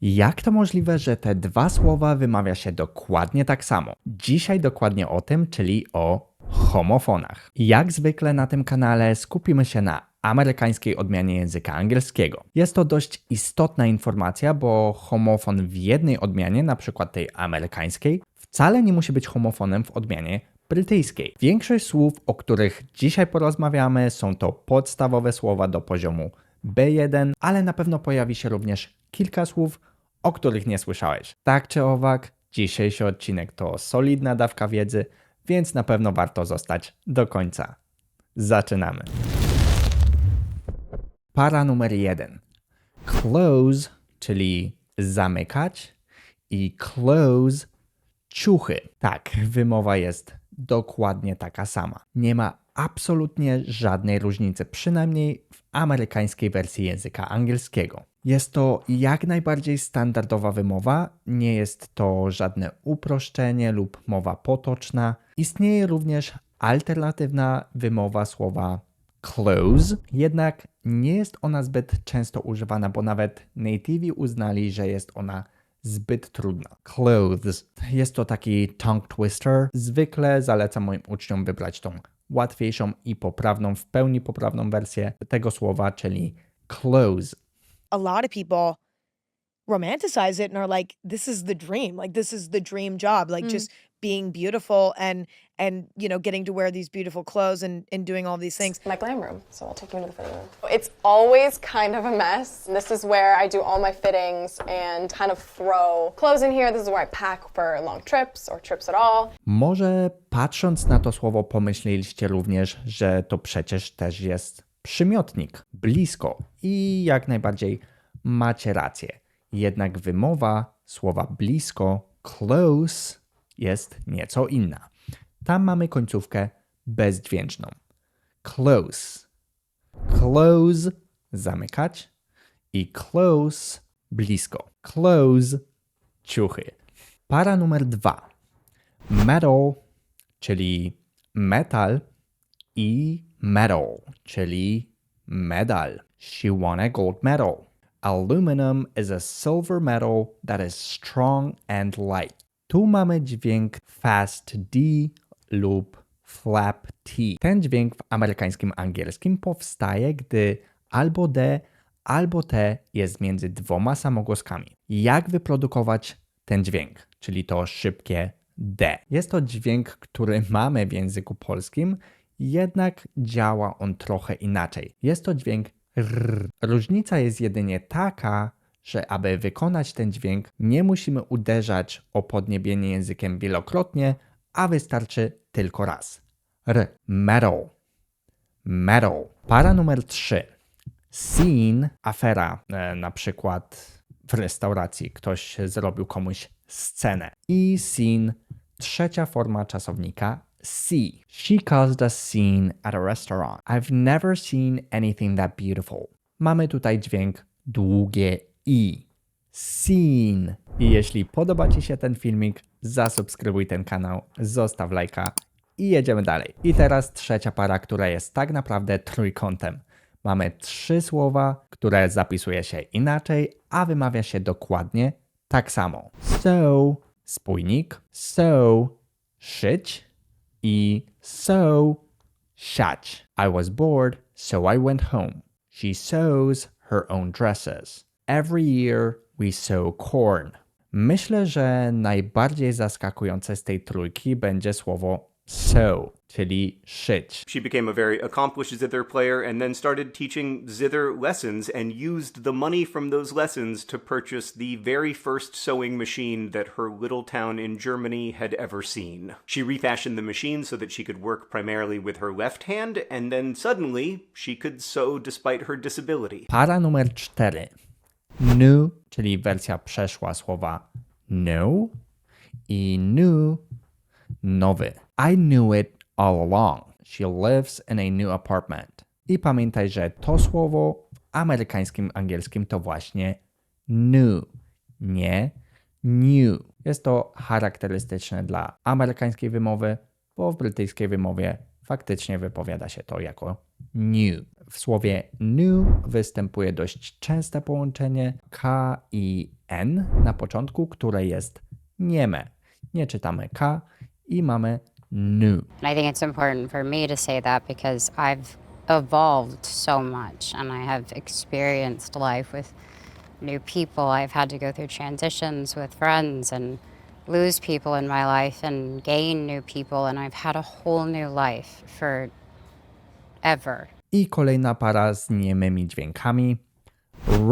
Jak to możliwe, że te dwa słowa wymawia się dokładnie tak samo? Dzisiaj dokładnie o tym, czyli o homofonach. Jak zwykle na tym kanale skupimy się na amerykańskiej odmianie języka angielskiego. Jest to dość istotna informacja, bo homofon w jednej odmianie, na przykład tej amerykańskiej, wcale nie musi być homofonem w odmianie brytyjskiej. Większość słów, o których dzisiaj porozmawiamy, są to podstawowe słowa do poziomu B1, ale na pewno pojawi się również kilka słów, o których nie słyszałeś. Tak czy owak, dzisiejszy odcinek to solidna dawka wiedzy, więc na pewno warto zostać do końca. Zaczynamy. Para numer jeden. Close, czyli zamykać i close ciuchy. Tak, wymowa jest dokładnie taka sama. Nie ma absolutnie żadnej różnicy, przynajmniej w amerykańskiej wersji języka angielskiego. Jest to jak najbardziej standardowa wymowa, nie jest to żadne uproszczenie lub mowa potoczna. Istnieje również alternatywna wymowa słowa close, jednak nie jest ona zbyt często używana, bo nawet nativi uznali, że jest ona zbyt trudna. Clothes. Jest to taki tongue twister. Zwykle zalecam moim uczniom wybrać tą łatwiejszą i poprawną, w pełni poprawną wersję tego słowa, czyli close. a lot of people romanticize it and are like this is the dream like this is the dream job like Mm. just being beautiful and and you know getting to wear these beautiful clothes and and doing all these things my glam room, so I'll take you into the fitting room. It's always kind of a mess. This is where I do all my fittings and kind of throw clothes in here. This is where I pack for long trips or trips at all. Może patrząc na to słowo pomyśleliście również, że to przecież też jest przymiotnik, blisko i jak najbardziej macie rację. Jednak wymowa słowa blisko, close, jest nieco inna. Tam mamy końcówkę bezdźwięczną. Close. Close zamykać i close blisko. Close ciuchy. Para numer dwa. Metal, czyli metal i metal, czyli medal. She won a gold medal. Aluminum is a silver metal that is strong and light. Tu mamy dźwięk fast D lub flap T. Ten dźwięk w amerykańskim angielskim powstaje, gdy albo D, albo T jest między dwoma samogłoskami. Jak wyprodukować ten dźwięk, czyli to szybkie D? Jest to dźwięk, który mamy w języku polskim, jednak działa on trochę inaczej. Jest to dźwięk R. Różnica jest jedynie taka, że aby wykonać ten dźwięk, nie musimy uderzać o podniebienie językiem wielokrotnie, a wystarczy tylko raz. R. Metal. Metal. Para numer 3. Scene, afera, e, na przykład w restauracji ktoś zrobił komuś scenę. I scene, trzecia forma czasownika see. She caused a scene at a restaurant. I've never seen anything that beautiful. Mamy tutaj dźwięk długie i. Scene. I jeśli podoba Ci się ten filmik, zasubskrybuj ten kanał, zostaw lajka i jedziemy dalej. I teraz trzecia para, która jest tak naprawdę trójkątem. Mamy trzy słowa, które zapisuje się inaczej, a wymawia się dokładnie tak samo. So, spójnik, so, szyć i so, siać. I was bored, so I went home. She sews her own dresses. Every year we sow corn. Myślę, że najbardziej zaskakujące z tej trójki będzie słowo sew, czyli szyć. She became a very accomplished zither player and then started teaching zither lessons and used the money from those lessons to purchase the very first sewing machine that her little town in Germany had ever seen. She refashioned the machine so that she could work primarily with her left hand, and then suddenly she could sew despite her disability. Para numer cztery. New, czyli wersja przeszła słowa no i new, nowy. I knew it all along. She lives in a new apartment. I pamiętaj, że to słowo w amerykańskim angielskim to właśnie new, nie new. Jest to charakterystyczne dla amerykańskiej wymowy, bo w brytyjskiej wymowie faktycznie wypowiada się to jako new. W słowie new występuje dość częste połączenie K i N na początku, które jest nieme. Nie czytamy K i mamy new. I think it's important for me to say that because I've evolved so much and I have experienced life with new people. I've had to go through transitions with friends and lose people in my life and gain new people. And I've had a whole new life for ever. I kolejna para z niemymi dźwiękami.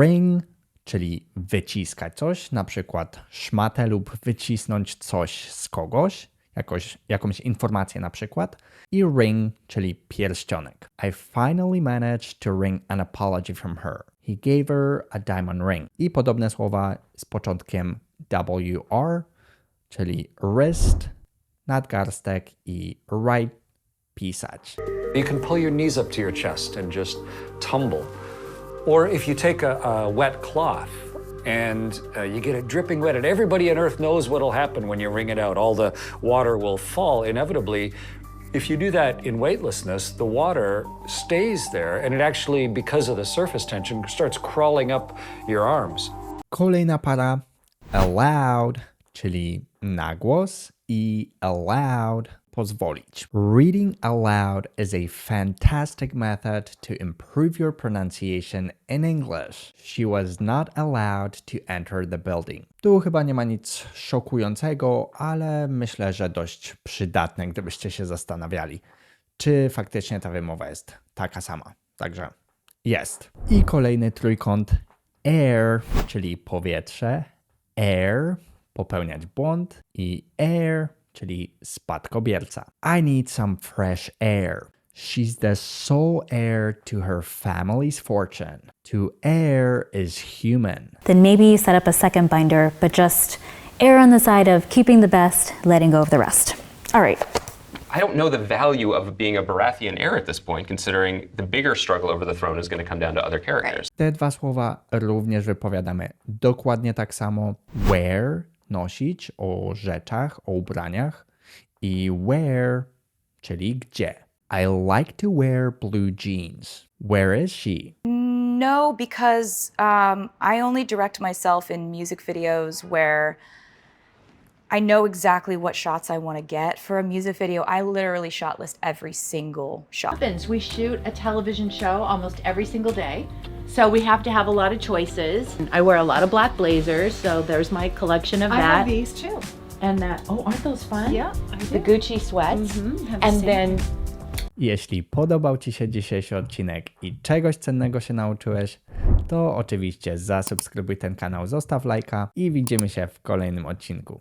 Ring, czyli wyciskać coś, na przykład szmatę lub wycisnąć coś z kogoś, jakoś, jakąś informację na przykład. I ring, czyli pierścionek. I finally managed to wring an apology from her. He gave her a diamond ring. I podobne słowa z początkiem WR, czyli wrist, nadgarstek i right pisać. You can pull your knees up to your chest and just tumble. Or if you take a, a wet cloth and uh, you get it dripping wet, and everybody on earth knows what'll happen when you wring it out. All the water will fall inevitably. If you do that in weightlessness, the water stays there, and it actually, because of the surface tension, starts crawling up your arms. Kolejna para allowed, czyli na głos i allowed pozwolić. Reading aloud is a fantastic method to improve your pronunciation in English. She was not allowed to enter the building. Tu chyba nie ma nic szokującego, ale myślę, że dość przydatne, gdybyście się zastanawiali, czy faktycznie ta wymowa jest taka sama. Także jest. I kolejny trójkąt air, czyli powietrze, air, popełniać błąd i air, czyli spadkobierca. I need some fresh air. She's the sole heir to her family's fortune. To err is human. then maybe you set up a second binder, but just err on the side of keeping the best, letting go of the rest. All right, I don't know the value of being a Baratheon heir at this point, considering the bigger struggle over the throne is going to come down to other characters. Te dwa słowa również wypowiadamy dokładnie tak samo. Wear, nosić, o rzeczach, o ubraniach i where, czyli gdzie. I like to wear blue jeans. Where is she? No, because um, I only direct myself in music videos where I know exactly what shots I want to get. For a music video, I literally shot list every single shot. happens. We shoot a television show almost every single day. So we have to have a lot of choices. I wear a lot of black blazers, so there's my collection of I that. have these too. And that oh, aren't those fun? Yeah, I The. Gucci sweats. Mhm, And same. then Jeśli podobał Ci się dzisiejszy odcinek i czegoś cennego się nauczyłeś, to oczywiście zasubskrybuj ten kanał, zostaw lajka i widzimy się w kolejnym odcinku.